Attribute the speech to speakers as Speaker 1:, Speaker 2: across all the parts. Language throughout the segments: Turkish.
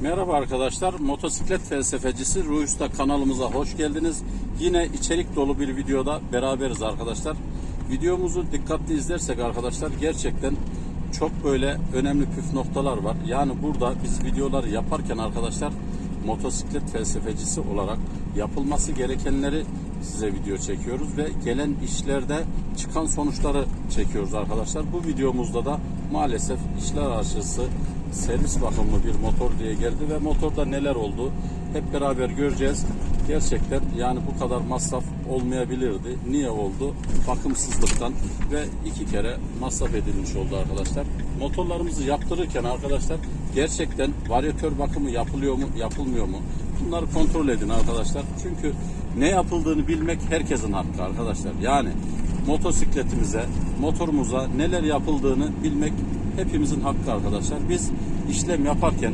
Speaker 1: Merhaba arkadaşlar, motosiklet felsefecisi Ruhi Usta kanalımıza hoş geldiniz. Yine içerik dolu bir videoda beraberiz arkadaşlar. Videomuzu dikkatli izlersek arkadaşlar gerçekten çok böyle önemli püf noktalar var. Yani burada biz videoları yaparken arkadaşlar motosiklet felsefecisi olarak yapılması gerekenleri size video çekiyoruz ve gelen işlerde çıkan sonuçları çekiyoruz arkadaşlar. Bu videomuzda da maalesef işler arşısı servis bakımlı bir motor diye geldi ve motorda neler oldu hep beraber göreceğiz. Gerçekten yani bu kadar masraf olmayabilirdi. Niye oldu? Bakımsızlıktan ve iki kere masraf edilmiş oldu arkadaşlar. Motorlarımızı yaptırırken arkadaşlar gerçekten varyatör bakımı yapılıyor mu, yapılmıyor mu? Bunları kontrol edin arkadaşlar. Çünkü ne yapıldığını bilmek herkesin hakkı arkadaşlar. Yani motosikletimize, motorumuza neler yapıldığını bilmek hepimizin hakkı arkadaşlar. Biz işlem yaparken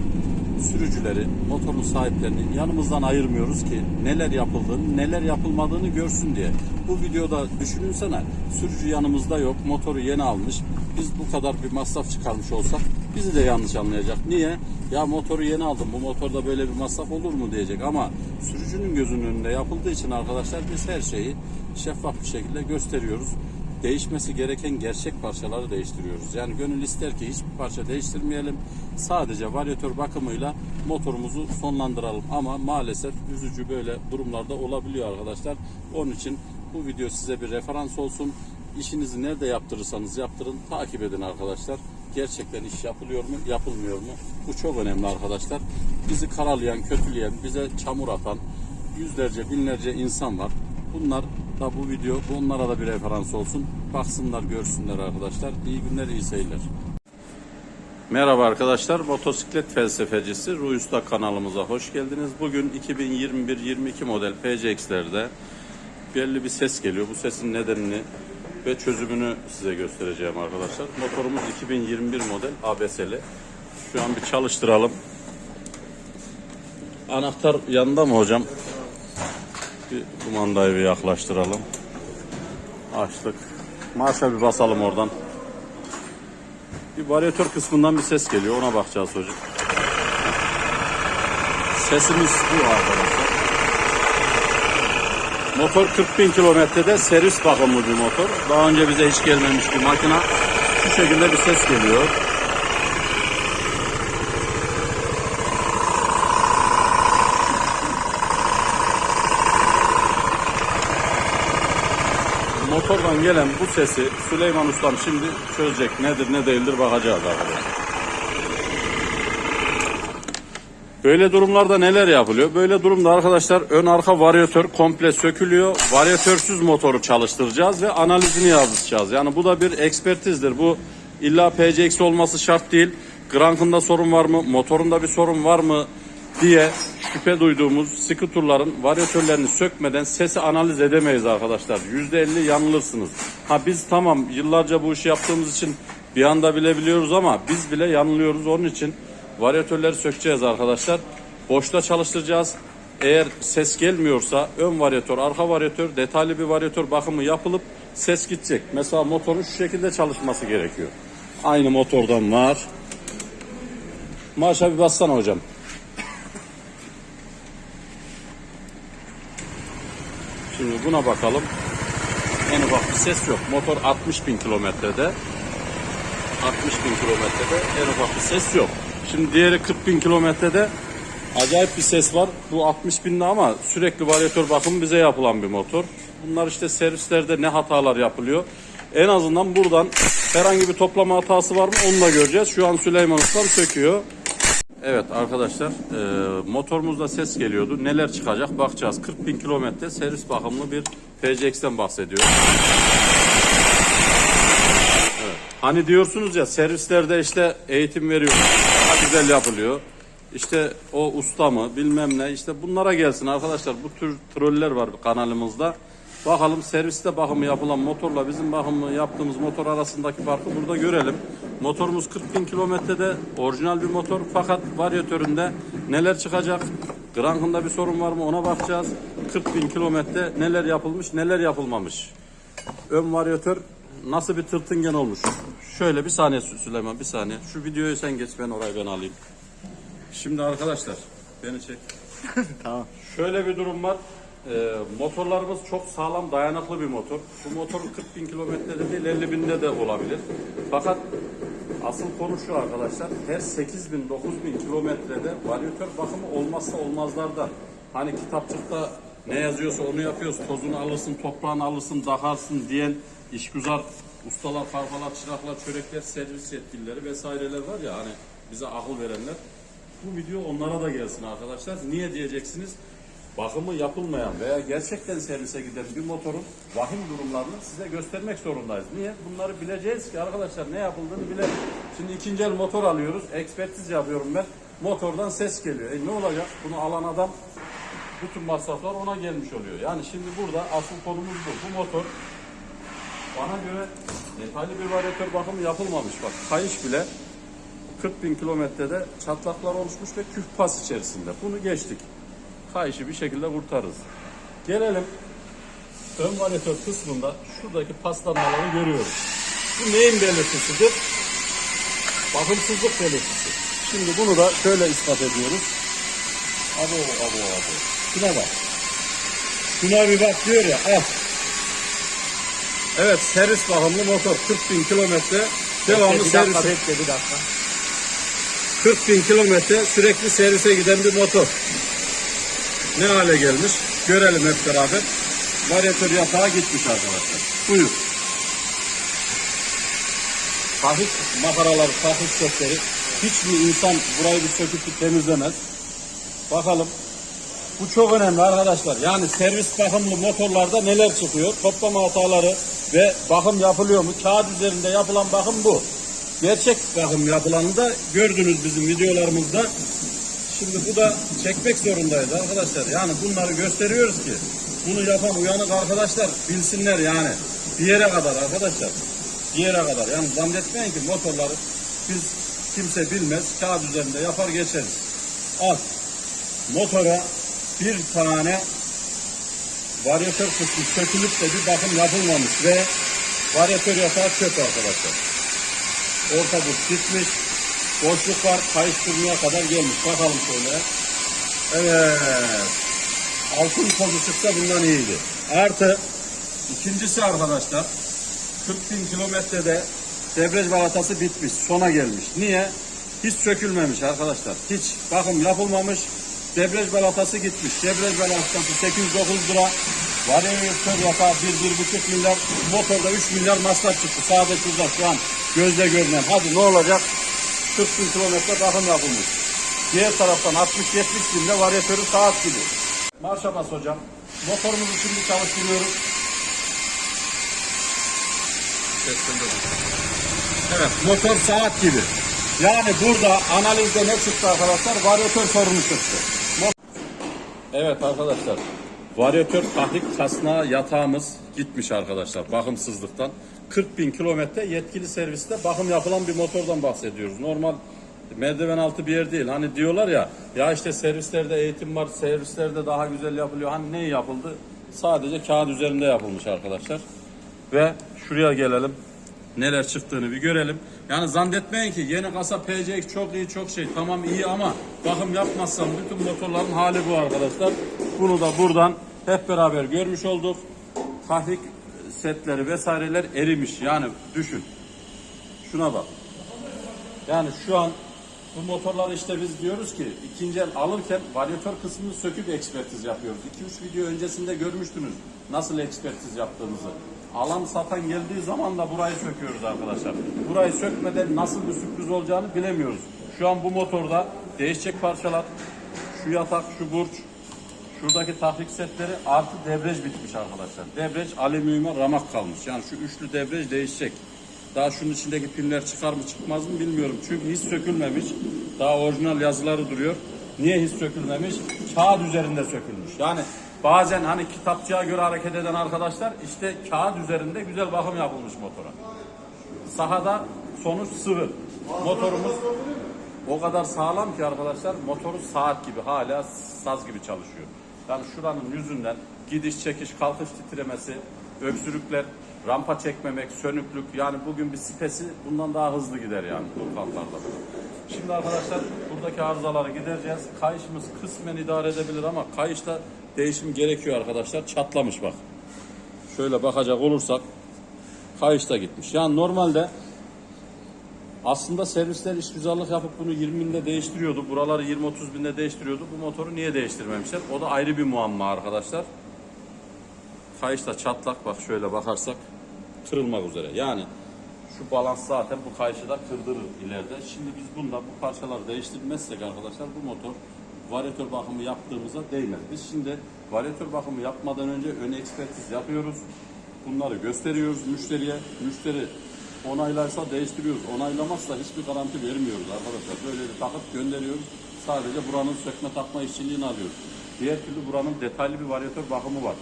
Speaker 1: sürücüleri, motorun sahiplerini yanımızdan ayırmıyoruz ki neler yapıldığını, neler yapılmadığını görsün diye. Bu videoda düşününsene sürücü yanımızda yok, motoru yeni almış. Biz bu kadar bir masraf çıkarmış olsak bizi de yanlış anlayacak. Niye? Ya motoru yeni aldım, bu motorda böyle bir masraf olur mu diyecek ama sürücünün gözünün önünde yapıldığı için arkadaşlar biz her şeyi şeffaf bir şekilde gösteriyoruz değişmesi gereken gerçek parçaları değiştiriyoruz. Yani gönül ister ki hiçbir parça değiştirmeyelim. Sadece varyatör bakımıyla motorumuzu sonlandıralım. Ama maalesef üzücü böyle durumlarda olabiliyor arkadaşlar. Onun için bu video size bir referans olsun. İşinizi nerede yaptırırsanız yaptırın. Takip edin arkadaşlar. Gerçekten iş yapılıyor mu, yapılmıyor mu? Bu çok önemli arkadaşlar. Bizi karalayan, kötüleyen, bize çamur atan yüzlerce, binlerce insan var. Bunlar da bu video bunlara da bir referans olsun. Baksınlar, görsünler arkadaşlar. İyi günler, iyi seyirler. Merhaba arkadaşlar, motosiklet felsefecisi Ruhi Usta kanalımıza hoş geldiniz. Bugün 2021-22 model PCX'lerde belli bir ses geliyor. Bu sesin nedenini ve çözümünü size göstereceğim arkadaşlar. Motorumuz 2021 model ABS'li. Şu an bir çalıştıralım. Anahtar yanında mı hocam? Bir kumandayı bir yaklaştıralım. Açtık. Marşa bir basalım oradan. Bir varyatör kısmından bir ses geliyor. Ona bakacağız hocam. Sesimiz bu arkadaşlar. Motor 40 bin kilometrede servis bakımlı bir motor. Daha önce bize hiç gelmemiş bir makina. Şu şekilde bir ses geliyor. Motordan gelen bu sesi Süleyman Ustam şimdi çözecek. Nedir ne değildir bakacağız arkadaşlar. Böyle durumlarda neler yapılıyor? Böyle durumda arkadaşlar ön arka varyatör komple sökülüyor. Varyatörsüz motoru çalıştıracağız ve analizini yazacağız. Yani bu da bir ekspertizdir. Bu illa PCX olması şart değil. Grankında sorun var mı? Motorunda bir sorun var mı? Diye şüphe duyduğumuz skuturların varyatörlerini sökmeden sesi analiz edemeyiz arkadaşlar. %50 yanılırsınız. Ha biz tamam yıllarca bu işi yaptığımız için bir anda bilebiliyoruz ama biz bile yanılıyoruz. Onun için varyatörleri sökeceğiz arkadaşlar. Boşta çalıştıracağız. Eğer ses gelmiyorsa ön varyatör, arka varyatör, detaylı bir varyatör bakımı yapılıp ses gidecek. Mesela motorun şu şekilde çalışması gerekiyor. Aynı motordan var. Marşa bir bassana hocam. Şimdi buna bakalım. En ufak bir ses yok. Motor 60 bin kilometrede. 60 bin kilometrede en ufak bir ses yok. Şimdi diğeri 40 bin kilometrede acayip bir ses var. Bu 60 binde ama sürekli varyatör bakımı bize yapılan bir motor. Bunlar işte servislerde ne hatalar yapılıyor. En azından buradan herhangi bir toplama hatası var mı onu da göreceğiz. Şu an Süleyman Ustam söküyor. Evet arkadaşlar e, motorumuzda ses geliyordu. Neler çıkacak bakacağız. 40 bin kilometre servis bakımlı bir PCX'ten bahsediyor. Evet. Hani diyorsunuz ya servislerde işte eğitim veriyor. Daha güzel yapılıyor. İşte o usta mı bilmem ne işte bunlara gelsin arkadaşlar. Bu tür troller var kanalımızda. Bakalım serviste bakımı yapılan motorla bizim bakımı yaptığımız motor arasındaki farkı burada görelim. Motorumuz 40 bin kilometrede orijinal bir motor fakat varyatöründe neler çıkacak? Grankında bir sorun var mı ona bakacağız. 40 bin kilometre neler yapılmış neler yapılmamış. Ön varyatör nasıl bir tırtıngen olmuş. Şöyle bir saniye Süleyman bir saniye. Şu videoyu sen geç ben orayı ben alayım. Şimdi arkadaşlar beni çek.
Speaker 2: Tamam.
Speaker 1: Şöyle bir durum var. Ee, motorlarımız çok sağlam, dayanıklı bir motor. Bu motor 40 bin kilometrede değil 50 binde de olabilir. Fakat asıl konu şu arkadaşlar. Her 8 bin, 9 bin kilometrede varyatör bakımı olmazsa olmazlardan. Hani kitapçıkta ne yazıyorsa onu yapıyoruz. Tozunu alırsın, toprağını alırsın, dakarsın diyen işgüzar ustalar, karfalar, çıraklar, çörekler, servis yetkilileri vesaireler var ya hani bize akıl verenler. Bu video onlara da gelsin arkadaşlar. Niye diyeceksiniz? Bakımı yapılmayan veya gerçekten servise giden bir motorun vahim durumlarını size göstermek zorundayız. Niye? Bunları bileceğiz ki arkadaşlar ne yapıldığını bilelim. Şimdi ikinci el motor alıyoruz. Ekspertiz yapıyorum ben. Motordan ses geliyor. E ne olacak? Bunu alan adam bütün masraflar ona gelmiş oluyor. Yani şimdi burada asıl konumuz bu. Bu motor bana göre detaylı bir varyatör bakımı yapılmamış. Bak kayış bile 40 bin kilometrede çatlaklar oluşmuş ve küf pas içerisinde. Bunu geçtik. Kayışı bir şekilde kurtarırız. Gelelim ön varyatör kısmında şuradaki paslanmaları görüyoruz. Bu neyin belirtisidir? Bakımsızlık belirtisi. Şimdi bunu da şöyle ispat ediyoruz. Abo abo abo. Şuna bak. Şuna bir bak diyor ya. Al. Evet servis bakımlı motor 40 bin kilometre devamlı servis.
Speaker 2: dakika bekle bir dakika.
Speaker 1: 40 bin kilometre sürekli servise giden bir motor. Ne hale gelmiş? Görelim hep beraber. Varyatör yatağa gitmiş arkadaşlar. Buyur. Tahik makaraları, tahik setleri. Hiçbir insan burayı bir söküp temizlemez. Bakalım. Bu çok önemli arkadaşlar. Yani servis bakımlı motorlarda neler çıkıyor? Toplama hataları ve bakım yapılıyor mu? Kağıt üzerinde yapılan bakım bu. Gerçek bakım yapılanı da gördünüz bizim videolarımızda. Şimdi bu da çekmek zorundayız arkadaşlar. Yani bunları gösteriyoruz ki bunu yapan uyanık arkadaşlar bilsinler yani. Bir yere kadar arkadaşlar. Bir yere kadar. Yani zannetmeyin ki motorları biz kimse bilmez. Kağıt üzerinde yapar geçeriz. Al. Motora bir tane varyatör kısmı sökülüp de bir bakım yapılmamış ve varyatör yatağı çöp arkadaşlar. Orta buz gitmiş. Boşluk var. Kayış durmaya kadar gelmiş. Bakalım şöyle. Evet. Altın çıksa bundan iyiydi. Artı ikincisi arkadaşlar 40 bin kilometrede debriyaj balatası bitmiş. Sona gelmiş. Niye? Hiç sökülmemiş arkadaşlar. Hiç bakım yapılmamış. Debriyaj balatası gitmiş. Debriyaj balatası 809 lira. Varyatör yatağı 1-1,5 milyar. Motorda 3 milyar masraf çıktı. Sadece şurada şu an gözle görünen. Hadi ne olacak? 40 bin kilometre bakım yapılmış. Diğer taraftan 60-70 binde varyatörü saat gibi. Marşa bas hocam. Motorumuzu şimdi çalıştırıyoruz. Evet motor saat gibi. Yani burada analizde ne çıktı arkadaşlar? Varyatör sorunu çıktı. Evet arkadaşlar. Varyatör tahrik kasnağı yatağımız gitmiş arkadaşlar bakımsızlıktan. 40 bin kilometre yetkili serviste bakım yapılan bir motordan bahsediyoruz. Normal merdiven altı bir yer değil. Hani diyorlar ya ya işte servislerde eğitim var, servislerde daha güzel yapılıyor. Hani ne yapıldı? Sadece kağıt üzerinde yapılmış arkadaşlar. Ve şuraya gelelim. Neler çıktığını bir görelim. Yani zannetmeyin ki yeni kasa PCX çok iyi çok şey. Tamam iyi ama bakım yapmazsam bütün motorların hali bu arkadaşlar. Bunu da buradan hep beraber görmüş olduk. Tahrik setleri vesaireler erimiş. Yani düşün. Şuna bak. Yani şu an bu motorları işte biz diyoruz ki ikinci el alırken varyatör kısmını söküp ekspertiz yapıyoruz. 2-3 video öncesinde görmüştünüz nasıl ekspertiz yaptığımızı. Alan satan geldiği zaman da burayı söküyoruz arkadaşlar. Burayı sökmeden nasıl bir sürpriz olacağını bilemiyoruz. Şu an bu motorda değişecek parçalar, şu yatak, şu burç, Şuradaki tahrik setleri artı debriyaj bitmiş arkadaşlar. Debriyaj alüminyuma ramak kalmış. Yani şu üçlü debriyaj değişecek. Daha şunun içindeki piller çıkar mı çıkmaz mı bilmiyorum. Çünkü hiç sökülmemiş. Daha orijinal yazıları duruyor. Niye hiç sökülmemiş? Kağıt üzerinde sökülmüş. Yani bazen hani kitapçıya göre hareket eden arkadaşlar işte kağıt üzerinde güzel bakım yapılmış motora. Sahada sonuç sıvı. Motorumuz o kadar sağlam ki arkadaşlar motoru saat gibi hala saz gibi çalışıyor. Yani şuranın yüzünden gidiş çekiş kalkış titremesi, öksürükler rampa çekmemek, sönüklük yani bugün bir spesi bundan daha hızlı gider yani bu katlarda. Şimdi arkadaşlar buradaki arızaları gidereceğiz. Kayışımız kısmen idare edebilir ama kayışta değişim gerekiyor arkadaşlar. Çatlamış bak. Şöyle bakacak olursak kayışta gitmiş. Yani normalde aslında servisler işgüzarlık yapıp bunu 20 binde değiştiriyordu. Buraları 20-30 binde değiştiriyordu. Bu motoru niye değiştirmemişler? O da ayrı bir muamma arkadaşlar. Kayışta çatlak bak şöyle bakarsak kırılmak üzere. Yani şu balans zaten bu kayışı da kırdırır ileride. Şimdi biz bunda bu parçaları değiştirmezsek arkadaşlar bu motor varyatör bakımı yaptığımıza değmez. Biz şimdi varyatör bakımı yapmadan önce ön ekspertiz yapıyoruz. Bunları gösteriyoruz müşteriye. Müşteri onaylarsa değiştiriyoruz. Onaylamazsa hiçbir garanti vermiyoruz arkadaşlar. Böyle bir takıp gönderiyoruz. Sadece buranın sökme takma işçiliğini alıyoruz. Diğer türlü buranın detaylı bir varyatör bakımı var.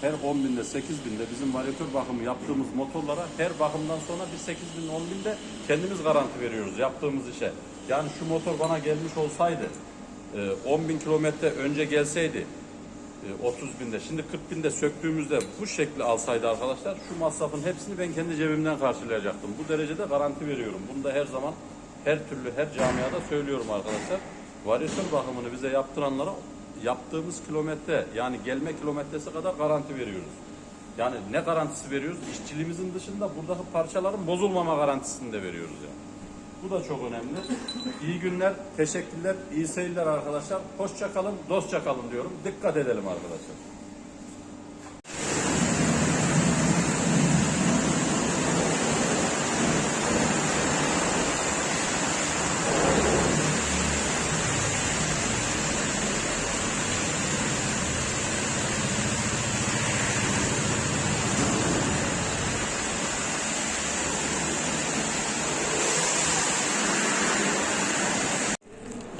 Speaker 1: Her 10 binde 8 binde bizim varyatör bakımı yaptığımız motorlara her bakımdan sonra bir 8 bin 10 binde kendimiz garanti veriyoruz yaptığımız işe. Yani şu motor bana gelmiş olsaydı e, 10 bin kilometre önce gelseydi e, 30 binde şimdi 40 binde söktüğümüzde bu şekli alsaydı arkadaşlar şu masrafın hepsini ben kendi cebimden karşılayacaktım. Bu derecede garanti veriyorum. Bunu da her zaman her türlü her camiada söylüyorum arkadaşlar. Varyatör bakımını bize yaptıranlara yaptığımız kilometre yani gelme kilometresi kadar garanti veriyoruz. Yani ne garantisi veriyoruz? İşçiliğimizin dışında buradaki parçaların bozulmama garantisini de veriyoruz yani. Bu da çok önemli. İyi günler, teşekkürler, iyi seyirler arkadaşlar. Hoşça kalın, dostça kalın diyorum. Dikkat edelim arkadaşlar.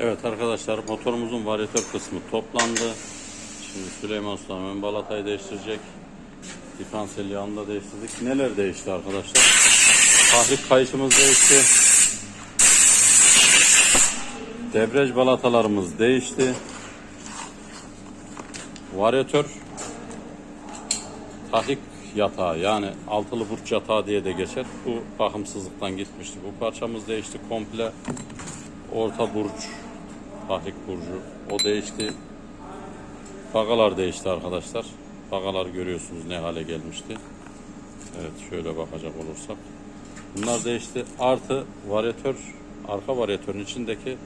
Speaker 1: Evet arkadaşlar motorumuzun varyatör kısmı toplandı. Şimdi Süleyman Usta ön balatayı değiştirecek. Diferansiyel yağını da değiştirdik. Neler değişti arkadaşlar? Tahrik kayışımız değişti. Debriyaj balatalarımız değişti. Varyatör tahrik yatağı yani altılı burç yatağı diye de geçer. Bu bakımsızlıktan gitmişti. Bu parçamız değişti komple. Orta burç, tahrik burcu o değişti. Bagalar değişti arkadaşlar. Bagalar görüyorsunuz ne hale gelmişti. Evet şöyle bakacak olursak. Bunlar değişti. Artı varyatör, arka varyatörün içindeki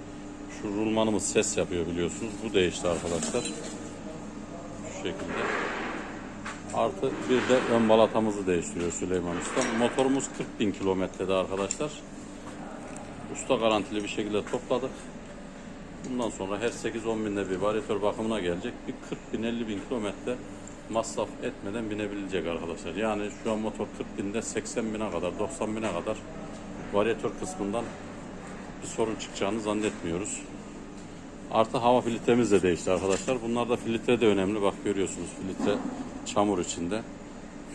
Speaker 1: şu rulmanımız ses yapıyor biliyorsunuz. Bu değişti arkadaşlar. Şu şekilde. Artı bir de ön balatamızı değiştiriyor Süleyman Usta. Motorumuz 40 bin kilometrede arkadaşlar. Usta garantili bir şekilde topladık. Bundan sonra her 8-10 binde bir varyatör bakımına gelecek. Bir 40 bin 50 bin kilometre masraf etmeden binebilecek arkadaşlar. Yani şu an motor 40 binde 80 bine kadar 90 bine kadar varyatör kısmından bir sorun çıkacağını zannetmiyoruz. Artı hava filtremiz de değişti arkadaşlar. Bunlar da filtre de önemli. Bak görüyorsunuz filtre çamur içinde.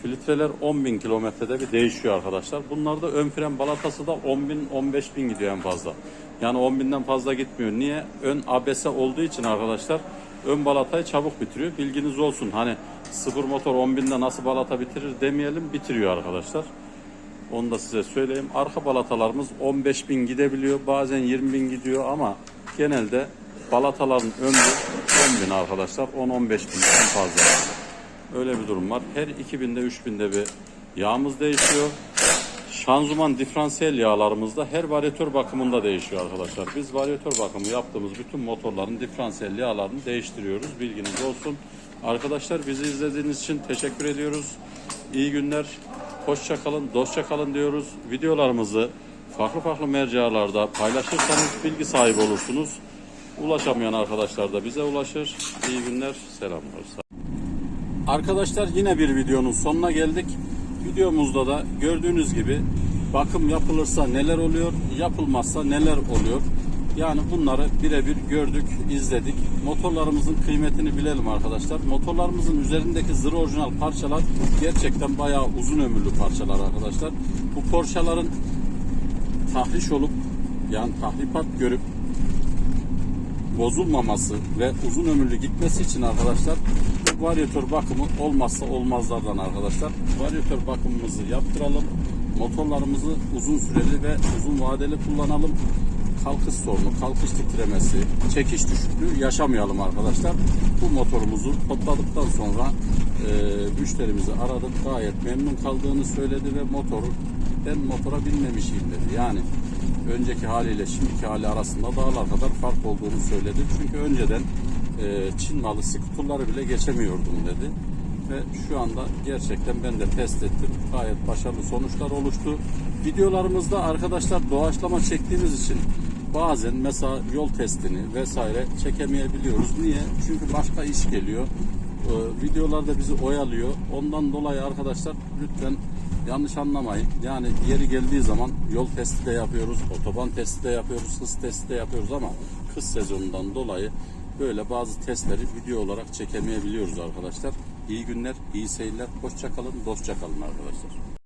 Speaker 1: Filtreler 10.000 kilometrede bir değişiyor arkadaşlar. Bunlarda ön fren balatası da 10.000 15.000 gidiyor en fazla. Yani 10.000'den fazla gitmiyor. Niye? Ön ABS olduğu için arkadaşlar ön balatayı çabuk bitiriyor. Bilginiz olsun. Hani sıfır motor 10.000'de nasıl balata bitirir demeyelim. Bitiriyor arkadaşlar. Onu da size söyleyeyim. Arka balatalarımız 15.000 gidebiliyor. Bazen 20.000 gidiyor ama genelde balataların ömrü 10.000 arkadaşlar. 10-15 bin en fazla. Öyle bir durum var. Her 2000'de 3000'de bir yağımız değişiyor. Şanzıman diferansiyel yağlarımız da her varyatör bakımında değişiyor arkadaşlar. Biz varyatör bakımı yaptığımız bütün motorların diferansiyel yağlarını değiştiriyoruz. Bilginiz olsun. Arkadaşlar bizi izlediğiniz için teşekkür ediyoruz. İyi günler. Hoşça kalın, dostça kalın diyoruz. Videolarımızı farklı farklı mercalarda paylaşırsanız bilgi sahibi olursunuz. Ulaşamayan arkadaşlar da bize ulaşır. İyi günler, selamlar. Arkadaşlar yine bir videonun sonuna geldik. Videomuzda da gördüğünüz gibi bakım yapılırsa neler oluyor, yapılmazsa neler oluyor. Yani bunları birebir gördük, izledik. Motorlarımızın kıymetini bilelim arkadaşlar. Motorlarımızın üzerindeki zırh orijinal parçalar gerçekten bayağı uzun ömürlü parçalar arkadaşlar. Bu Porsche'ların tahriş olup yani tahribat görüp bozulmaması ve uzun ömürlü gitmesi için arkadaşlar varyatör bakımı olmazsa olmazlardan arkadaşlar. Varyatör bakımımızı yaptıralım. Motorlarımızı uzun süreli ve uzun vadeli kullanalım. Kalkış sorunu, kalkış titremesi, çekiş düşüklüğü yaşamayalım arkadaşlar. Bu motorumuzu topladıktan sonra e, müşterimizi aradık. Gayet memnun kaldığını söyledi ve motoru ben motora binmemişim dedi. Yani önceki haliyle şimdiki hali arasında dağlar kadar fark olduğunu söyledi. Çünkü önceden e, Çin malı skuturları bile geçemiyordum dedi. Ve şu anda gerçekten ben de test ettim. Gayet başarılı sonuçlar oluştu. Videolarımızda arkadaşlar doğaçlama çektiğimiz için bazen mesela yol testini vesaire çekemeyebiliyoruz. Niye? Çünkü başka iş geliyor. Ee, videolarda bizi oyalıyor. Ondan dolayı arkadaşlar lütfen yanlış anlamayın. Yani yeri geldiği zaman yol testi de yapıyoruz, otoban testi de yapıyoruz, hız testi de yapıyoruz ama kış sezonundan dolayı böyle bazı testleri video olarak çekemeyebiliyoruz arkadaşlar. İyi günler, iyi seyirler, hoşça kalın, dostça arkadaşlar.